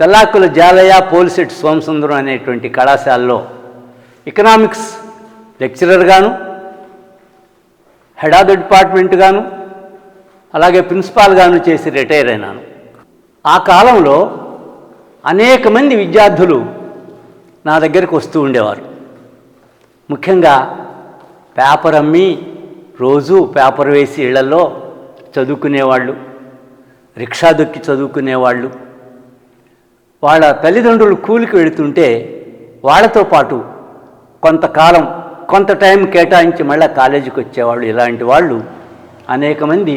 తెల్లాకుల జాలయ పోలిసెట్ సోమసుందరం అనేటువంటి కళాశాలలో ఎకనామిక్స్ లెక్చరర్గాను హెడ్ ఆఫ్ ద డిపార్ట్మెంట్గాను అలాగే ప్రిన్సిపాల్గాను చేసి రిటైర్ అయినాను. ఆ కాలంలో అనేక మంది విద్యార్థులు నా దగ్గరికి వస్తూ ఉండేవారు. ముఖ్యంగా పేపర్ అమ్మి రోజు పేపర్ వేసి ఇళ్ళలో చదువుకునేవాళ్ళు రిక్షా దొక్కి చదువుకునేవాళ్ళు వాళ్ళ తల్లిదండ్రులు కూలికి వెళుతుంటే వాళ్ళతో పాటు కొంతకాలం కొంత టైం కేటాయించి మళ్ళీ కాలేజీకి వచ్చేవాళ్ళు. ఇలాంటి వాళ్ళు అనేక మంది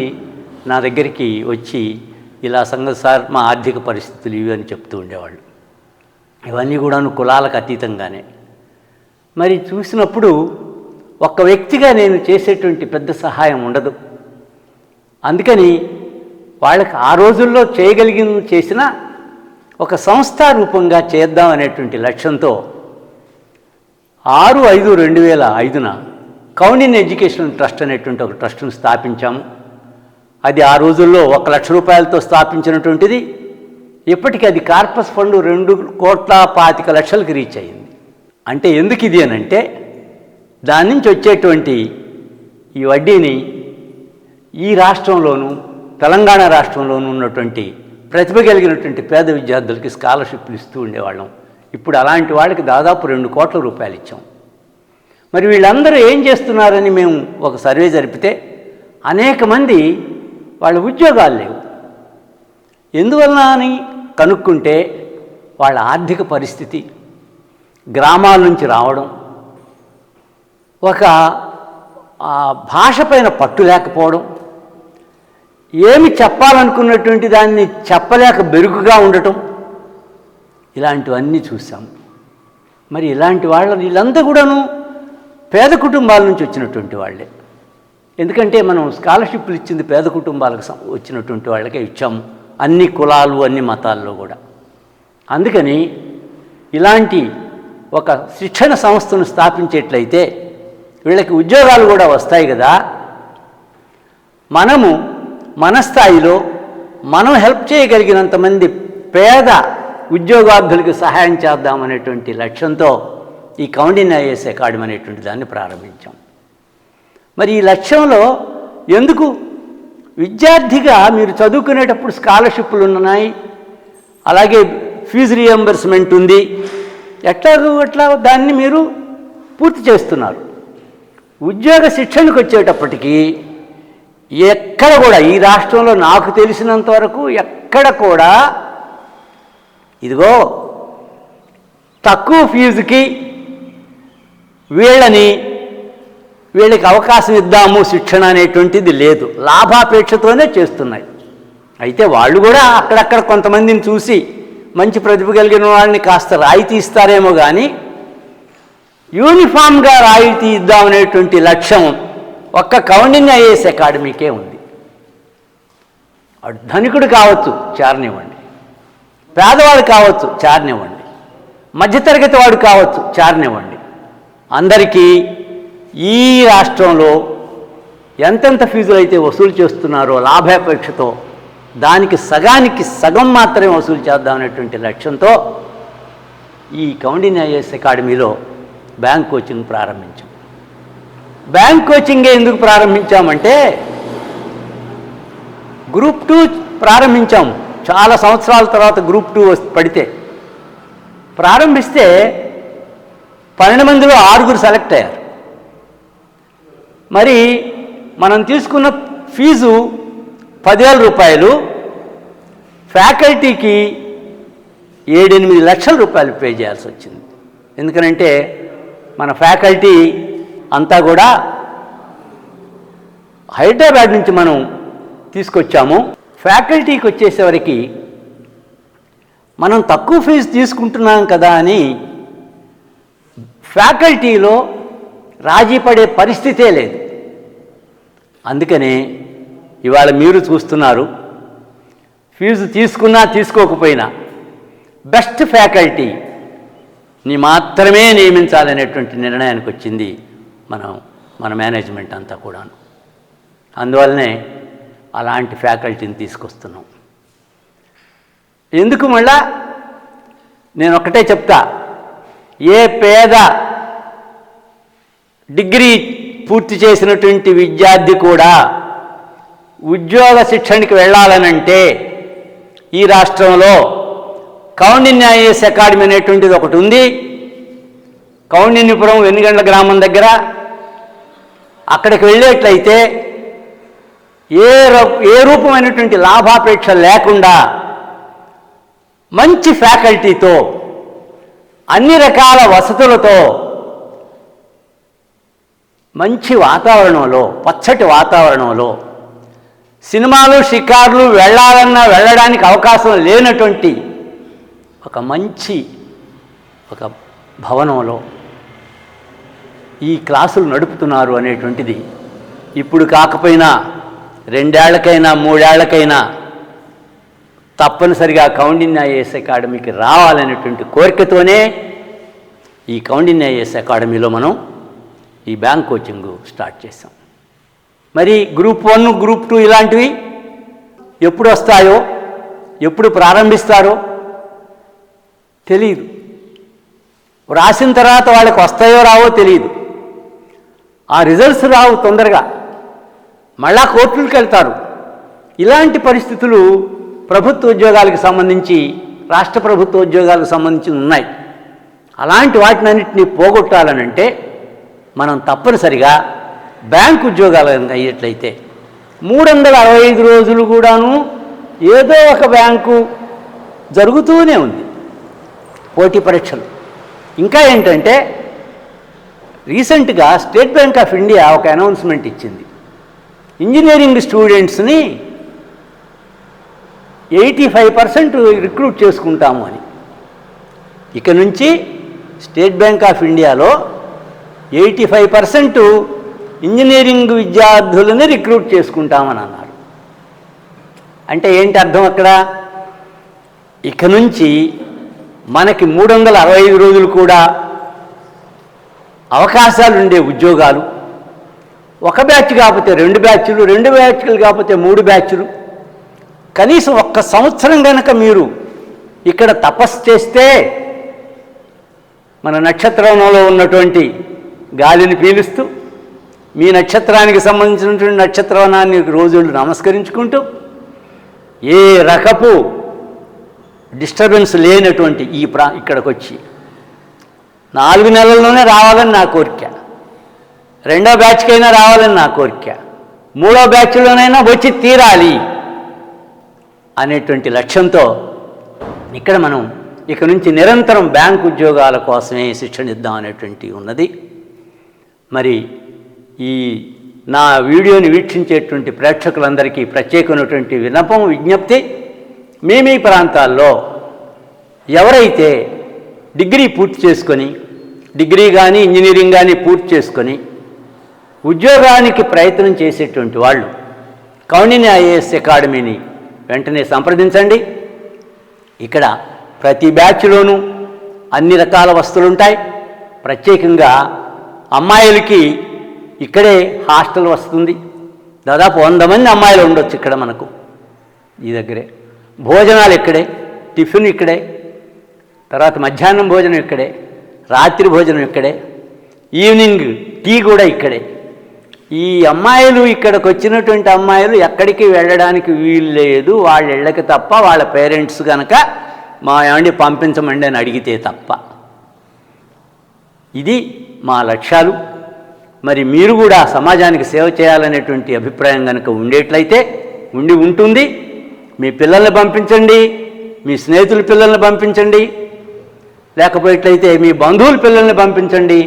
నా దగ్గరికి వచ్చి ఇలా సంగతి సార్ మా ఆర్థిక పరిస్థితులు ఇవి అని చెప్తూ ఉండేవాళ్ళు. ఇవన్నీ కూడాను కులాలకు అతీతంగానే. మరి చూసినప్పుడు ఒక్క వ్యక్తిగా నేను చేసేటువంటి పెద్ద సహాయం ఉండదు. అందుకని వాళ్ళకి ఆ రోజుల్లో చేయగలిగింది చేసిన ఒక సంస్థ రూపంగా చేద్దాం అనేటువంటి లక్ష్యంతో ఆరు ఐదు రెండు వేల ఐదున కౌండిన్ ఎడ్యుకేషన్ ట్రస్ట్ అనేటువంటి ఒక ట్రస్ట్ను స్థాపించాము. అది ఆ రోజుల్లో ఒక లక్ష రూపాయలతో స్థాపించినటువంటిది. ఇప్పటికీ అది కార్పస్ ఫండ్ రెండు కోట్ల పాతిక లక్షలకు రీచ్ అయింది. అంటే ఎందుకు ఇది అని అంటే దాని నుంచి వచ్చేటువంటి ఈ వడ్డీని ఈ రాష్ట్రంలోనూ తెలంగాణ రాష్ట్రంలోనూ ఉన్నటువంటి ప్రతిభ కలిగినటువంటి పేద విద్యార్థులకి స్కాలర్షిప్లు ఇస్తూ ఉండేవాళ్ళం. ఇప్పుడు అలాంటి వాళ్ళకి దాదాపు రెండు కోట్ల రూపాయలు ఇచ్చాం. మరి వీళ్ళందరూ ఏం చేస్తున్నారని మేము ఒక సర్వే జరిపితే అనేక మంది వాళ్ళ ఉద్యోగాలు లేవు. ఎందువలన అని కనుక్కుంటే వాళ్ళ ఆర్థిక పరిస్థితి గ్రామాల నుంచి రావడం ఒక భాష పైన పట్టు లేకపోవడం ఏమి చెప్పాలనుకున్నటువంటి దాన్ని చెప్పలేక బెరుకుగా ఉండటం? ఇలాంటివన్నీ చూసాం మరి ఇలాంటి వాళ్ళ వీళ్ళంతా కూడాను పేద కుటుంబాల నుంచి వచ్చినటువంటి వాళ్ళే. ఎందుకంటే మనం స్కాలర్షిప్లు ఇచ్చింది పేద కుటుంబాలకు వచ్చినటువంటి వాళ్ళకే ఇచ్చాము అన్ని కులాలు అన్ని మతాల్లో కూడా. అందుకని ఇలాంటి ఒక శిక్షణ సంస్థను స్థాపించేట్లయితే వీళ్ళకి ఉద్యోగాలు కూడా వస్తాయి కదా. మనము మన స్థాయిలో మనం హెల్ప్ చేయగలిగినంత మంది పేద ఉద్యోగార్థులకు సహాయం చేద్దామనేటువంటి లక్ష్యంతో ఈ కౌండిన్ ఐఏఎస్ అకాడమీ అనేటువంటి దాన్ని ప్రారంభించాం. మరి ఈ లక్ష్యంలో ఎందుకు? విద్యార్థిగా మీరు చదువుకునేటప్పుడు స్కాలర్షిప్లు ఉన్నాయి అలాగే ఫీజు రియంబర్స్మెంట్ ఉంది ఎట్లాగో అట్లా దాన్ని మీరు పూర్తి చేస్తున్నారు. ఉద్యోగ శిక్షణకు వచ్చేటప్పటికీ ఎక్కడ కూడా ఈ రాష్ట్రంలో నాకు తెలిసినంత వరకు ఎక్కడ కూడా ఇదిగో తక్కువ ఫీజుకి వీళ్ళని వీళ్ళకి అవకాశం ఇద్దాము శిక్షణ అనేటువంటిది లేదు. లాభాపేక్షతోనే చేస్తున్నాయి. అయితే వాళ్ళు కూడా అక్కడక్కడ కొంతమందిని చూసి మంచి ప్రతిభ కలిగిన వాళ్ళని కాస్త రాయితీ ఇస్తారేమో కానీ యూనిఫామ్గా రాయితీ ఇద్దామనేటువంటి లక్ష్యం ఒక్క కౌండిన్య ఐఏఎస్ అకాడమీకే ఉంది. ధనికుడు కావచ్చు చారనివ్వండి. పేదవాడు కావచ్చు చారనివ్వండి. మధ్యతరగతి వాడు కావచ్చు చారనివ్వండి. అందరికీ ఈ రాష్ట్రంలో ఎంతెంత ఫీజులు అయితే వసూలు చేస్తున్నారో లాభాపేక్షతో దానికి సగానికి సగం మాత్రమే వసూలు చేద్దామనేటువంటి లక్ష్యంతో ఈ కౌండిన్య ఐఏఎస్ అకాడమీలో బ్యాంక్ కోచింగ్ ప్రారంభించాం. బ్యాంక్ కోచింగే ఎందుకు ప్రారంభించామంటే గ్రూప్ టూ ప్రారంభించాం. చాలా సంవత్సరాల తర్వాత గ్రూప్ టూ పడితే. ప్రారంభిస్తే పన్నెండు మందిలో ఆరుగురు సెలెక్ట్ అయ్యారు. మరి మనం తీసుకున్న ఫీజు పదివేల రూపాయలు ఫ్యాకల్టీకి ఏడెనిమిది లక్షల రూపాయలు పే చేయాల్సి వచ్చింది. ఎందుకనంటే మన ఫ్యాకల్టీ అంతా కూడా హైదరాబాద్ నుంచి మనం తీసుకొచ్చాము. ఫ్యాకల్టీకి వచ్చేసరికి మనం తక్కువ ఫీజు తీసుకుంటున్నాం కదా అని ఫ్యాకల్టీలో రాజీ పడే పరిస్థితే లేదు. అందుకనే ఇవాళ మీరు చూస్తున్నారు ఫీజు తీసుకున్నా తీసుకోకపోయినా బెస్ట్ ఫ్యాకల్టీ ని మాత్రమే నియమించాలనేటువంటి నిర్ణయానికి వచ్చింది. మనం మన మేనేజ్మెంట్ అంతా కూడాను. అందువల్లనే అలాంటి ఫ్యాకల్టీని తీసుకొస్తున్నాం. ఎందుకు మళ్ళా? నేను ఒకటే చెప్తా. ఏ పేద డిగ్రీ పూర్తి చేసినటువంటి విద్యార్థి కూడా ఉద్యోగ శిక్షణకి వెళ్ళాలనంటే ఈ రాష్ట్రంలో కౌండిన్య ఐఏఎస్ అకాడమీ అనేటువంటిది ఒకటి ఉంది. కౌండిన్యపురం వెనుగండ్ల గ్రామం దగ్గర అక్కడికి వెళ్ళేట్లయితే ఏ రూ- ఏ రూపమైనటువంటి లాభాపేక్ష లేకుండా మంచి ఫ్యాకల్టీతో అన్ని రకాల వసతులతో మంచి వాతావరణంలో పచ్చటి వాతావరణంలో సినిమాలు షికార్లు వెళ్ళాలన్నా వెళ్ళడానికి అవకాశం లేనటువంటి ఒక మంచి ఒక భవనంలో ఈ క్లాసులు నడుపుతున్నారు అనేటువంటిది. ఇప్పుడు కాకపోయినా రెండేళ్ళకైనా మూడేళ్ళకైనా తప్పనిసరిగా కౌండిన్య ఐఏఎస్ అకాడమీకి రావాలనేటువంటి కోరికతోనే ఈ కౌండిన్య ఐఏఎస్ అకాడమీలో మనం ఈ బ్యాంక్ కోచింగ్ స్టార్ట్ చేసాం మరి గ్రూప్ వన్ గ్రూప్ టూ ఇలాంటివి ఎప్పుడు వస్తాయో ఎప్పుడు ప్రారంభిస్తారో తెలియదు రాసిన తర్వాత వాళ్ళకి వస్తాయో రావో తెలియదు ఆ రిజల్ట్స్ రావు తొందరగా. మళ్ళా కోర్టులకు వెళ్తారు. ఇలాంటి పరిస్థితులు ప్రభుత్వ ఉద్యోగాలకు సంబంధించి రాష్ట్ర ప్రభుత్వ ఉద్యోగాలకు సంబంధించి ఉన్నాయి. అలాంటి వాటినన్నింటినీ పోగొట్టాలనంటే మనం తప్పనిసరిగా బ్యాంక్ ఉద్యోగాలు అయ్యేట్లయితే మూడు వందల అరవై ఐదు రోజులు కూడాను ఏదో ఒక బ్యాంకు జరుగుతూనే ఉంది. పోటీ పరీక్షలు. ఇంకా ఏంటంటే రీసెంట్గా స్టేట్ బ్యాంక్ ఆఫ్ ఇండియా ఒక అనౌన్స్మెంట్ ఇచ్చింది. ఇంజనీరింగ్ స్టూడెంట్స్ని ఎయిటీ ఫైవ్ పర్సెంట్ రిక్రూట్ చేసుకుంటాము అని. ఇక నుంచి స్టేట్ బ్యాంక్ ఆఫ్ ఇండియాలో ఎయిటీ ఫైవ్ పర్సెంట్ ఇంజనీరింగ్ విద్యార్థులని రిక్రూట్ చేసుకుంటామని అన్నారు. అంటే ఏంటి అర్థం అక్కడ? ఇక నుంచి మనకి మూడు వందల అరవై ఐదు రోజులు కూడా అవకాశాలు ఉండే ఉద్యోగాలు. ఒక బ్యాచ్ కాకపోతే రెండు బ్యాచ్లు రెండు బ్యాచ్లు కాకపోతే మూడు బ్యాచ్లు. కనీసం ఒక్క సంవత్సరం కనుక మీరు ఇక్కడ తపస్సు చేస్తే మన నక్షత్రంలో ఉన్నటువంటి గాలిని పీలుస్తూ మీ నక్షత్రానికి సంబంధించినటువంటి నక్షత్రవనాన్ని రోజులు నమస్కరించుకుంటూ ఏ రకపు డిస్టర్బెన్స్ లేనటువంటి ఈ ప్రా ఇక్కడికి వచ్చి నాలుగు నెలల్లోనే రావాలని నా కోరిక. రెండో బ్యాచ్కైనా రావాలని నా కోరిక. మూడో బ్యాచ్లోనైనా వచ్చి తీరాలి అనేటువంటి లక్ష్యంతో ఇక్కడ మనం ఇక నుంచి నిరంతరం బ్యాంక్ ఉద్యోగాల కోసమే శిక్షణ ఇద్దాం అనేటువంటి ఉన్నది. మరి ఈ నా వీడియోని వీక్షించేటువంటి ప్రేక్షకులందరికీ ప్రత్యేకమైనటువంటి విన్నపం విజ్ఞప్తి మీ మీ ప్రాంతాల్లో ఎవరైతే డిగ్రీ పూర్తి చేసుకొని డిగ్రీ కానీ ఇంజనీరింగ్ కానీ పూర్తి చేసుకొని ఉద్యోగానికి ప్రయత్నం చేసేటువంటి వాళ్ళు కౌండిన్య ఐఏఎస్ అకాడమీని వెంటనే సంప్రదించండి. ఇక్కడ ప్రతి బ్యాచ్లోనూ అన్ని రకాల వస్తువులు ఉంటాయి ప్రత్యేకంగా అమ్మాయిలకి ఇక్కడే హాస్టల్ వస్తుంది. దాదాపు వంద మంది అమ్మాయిలు ఉండొచ్చు ఇక్కడ మనకు. ఈ దగ్గరే. భోజనాలు ఇక్కడే టిఫిన్ ఇక్కడే తర్వాత మధ్యాహ్నం భోజనం ఇక్కడే రాత్రి భోజనం ఇక్కడే ఈవినింగ్ టీ కూడా ఇక్కడే. ఈ అమ్మాయిలు ఇక్కడికి వచ్చినటువంటి అమ్మాయిలు ఎక్కడికి వెళ్ళడానికి వీలు లేదు వాళ్ళ ఇళ్ళకి తప్ప వాళ్ళ పేరెంట్స్ కనుక మా ఏమండి పంపించమండి అని అడిగితే తప్ప. ఇది మా లక్ష్యాలు. మరి మీరు కూడా సమాజానికి సేవ చేయాలనేటువంటి అభిప్రాయం కనుక ఉండేట్లయితే ఉండి ఉంటుంది. మీ పిల్లల్ని పంపించండి మీ స్నేహితుల పిల్లల్ని పంపించండి లేకపోయేట్లయితే మీ బంధువుల పిల్లల్ని పంపించండి.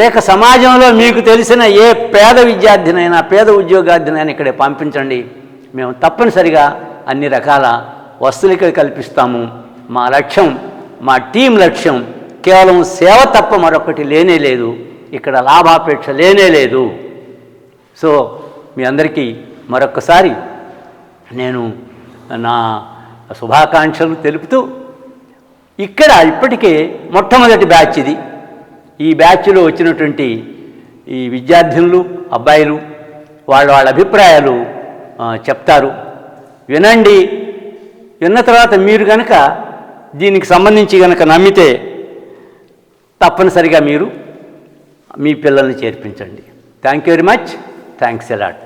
లేక సమాజంలో మీకు తెలిసిన ఏ పేద విద్యార్థినైనా పేద ఉద్యోగార్థినైనా ఇక్కడే పంపించండి. మేము తప్పనిసరిగా అన్ని రకాల వస్తువులు ఇక్కడ కల్పిస్తాము. మా లక్ష్యం మా టీం లక్ష్యం కేవలం సేవ తప్ప మరొకటి లేనే లేదు. ఇక్కడ లాభాపేక్ష లేనే లేదు. సో మీ అందరికీ మరొక్కసారి నేను నా శుభాకాంక్షలు తెలుపుతూ ఇక్కడ ఇప్పటికే మొట్టమొదటి బ్యాచ్ ఇది. ఈ బ్యాచ్లో వచ్చినటువంటి ఈ విద్యార్థినులు అబ్బాయిలు వాళ్ళ వాళ్ళ అభిప్రాయాలు చెప్తారు. వినండి. విన్న తర్వాత మీరు కనుక దీనికి సంబంధించి కనుక నమ్మితే తప్పనిసరిగా మీరు మీ పిల్లల్ని చేర్పించండి. Thank you very much thanks a lot